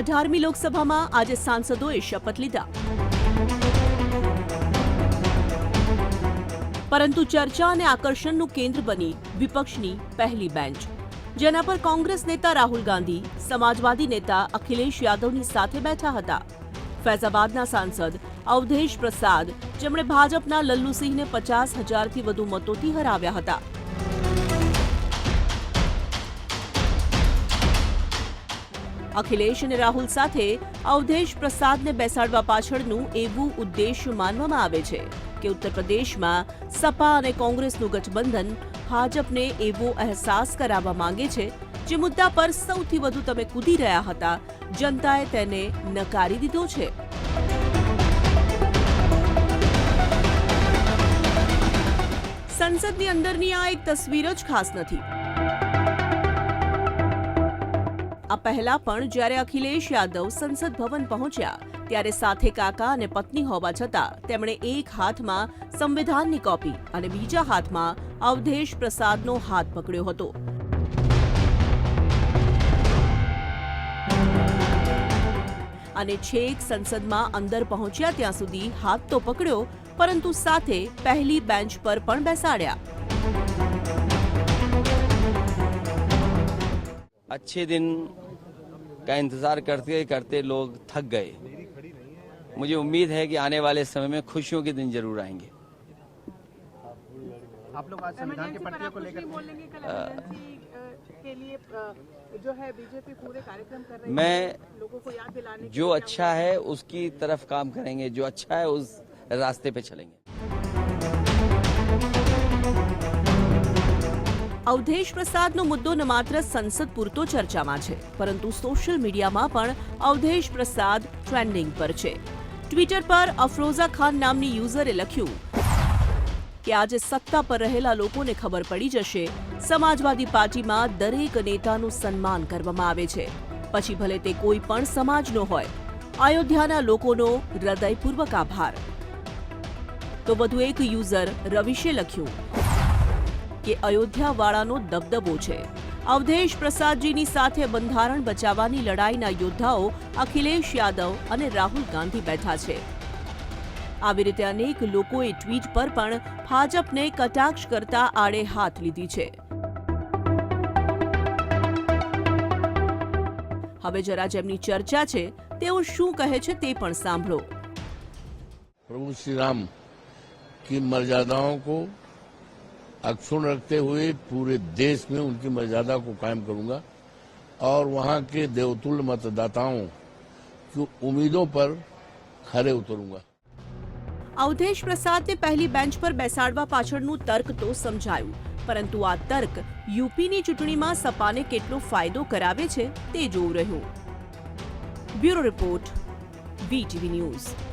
અઢારમી લોકસભામાં આજે સાંસદોએ શપથ લીધા. પરંતુ ચર્ચા અને આકર્ષણનું કેન્દ્ર બની વિપક્ષની પહેલી બેન્ચ. જેના પર કોંગ્રેસ નેતા રાહુલ ગાંધી, સમાજવાદી નેતા અખિલેશ યાદવની સાથે બેઠા હતા. ફૈઝાબાદના સાંસદ અવધેશ પ્રસાદ, જેમણે ભાજપના લલ્લુસિંહને પચાસ હજારથી વધુ મતોથી હરાવ્યા હતા. અખિલેશ અને રાહુલ સાથે અવધેશ પ્રસાદને બેસાડવા પાછળનું એવું ઉદ્દેશ માનવામાં આવે છે કે ઉત્તર પ્રદેશમાં સપા અને કોંગ્રેસનું ગઠબંધન ભાજપને એવો અહેસાસ કરાવવા માંગે છે જે મુદ્દા પર સૌથી વધુ તમે કૂદી રહ્યા હતા. જનતાએ તેને નકારી દીધો છે. સંસદની અંદરની આ એક તસવીર જ ખાસ નથી. આ પહેલા પણ જ્યારે અખિલેશ યાદવ સંસદ ભવન પહોંચ્યા, ત્યારે સાથે કાકા અને પત્ની હોવા છતાં તેમણે એક હાથમાં સંવિધાનની કોપી અને બીજા હાથમાં અવધેશ પ્રસાદનો હાથ પકડ્યો હતો. અને છેક સંસદમાં અંદર પહોંચ્યા ત્યાં સુધી હાથ તો પકડ્યો, પરંતુ સાથે પહેલી બેન્ચ પર પણ બેસાડ્યા. अच्छे दिन का इंतज़ार करते करते लोग थक गए। मुझे उम्मीद है कि आने वाले समय में खुशियों के दिन ज़रूर आएँगे। आप लोग आज संविधान के पट्टियों को लेकर के लिए जो है बीजेपी पूरे कार्यक्रम कर रही मैं लोगों को याद दिलाने जो अच्छा है उसकी तरफ़ काम करेंगे जो अच्छा है उस रास्ते पे चलेंगे। અવધેશ પ્રસાદનો મુદ્દો ન માત્ર સંસદ પૂરતો ચર્ચામાં છે, પરંતુ સોશિયલ મીડિયામાં પણ અવધેશ પ્રસાદ ટ્રેન્ડિંગ પર છે. ટ્વિટર પર અફરોઝા ખાન નામની યુઝરે લખ્યું કે આજે સત્તા પર રહેલા લોકોને ખબર પડી જશે, સમાજવાદી પાર્ટીમાં દરેક નેતાનું સન્માન કરવામાં આવે છે. પછી ભલે તે કોઈ પણ સમાજનો હોય, અયોધ્યાના લોકોનો હૃદયપૂર્વક આભાર. તો વધુ એક યુઝર રવિશે લખ્યું કે અયોધ્યાવાળાનો દબદબો છે. અવધેશ પ્રસાદજીની સાથે બંધારણ બચાવવાની લડાઈના યોદ્ધાઓ અખિલેશ યાદવ અને રાહુલ ગાંધી બેઠા છે. આવી રીતે અનેક લોકોએ ટ્વીટ પર પણ ભાજપને કટાક્ષ કરતા આડે હાથ લીધી છે. હવે જરા જેમની ચર્ચા છે, તેઓ શું કહે છે તે પણ સાંભળો. પ્રભુ શ્રી રામ, કી મર્યાદાઓ કો अक्षुण रखते हुए पूरे देश में उनकी मर्यादा को कायम करूंगा और वहां के देवतुल्य मतदाताओं की उम्मीदों पर खरे उतरूंगा અવધેશ પ્રસાદને પહેલી બેન્ચ પર બેસાડવા પાછળનું તર્ક તો સમજાયું પરંતુ આ તર્ક યુપીની ચૂંટણીમાં સપાને કેટલો ફાયદો કરાવે છે તે જોવું રહ્યું બ્યુરો રિપોર્ટ વીટીવી ન્યૂઝ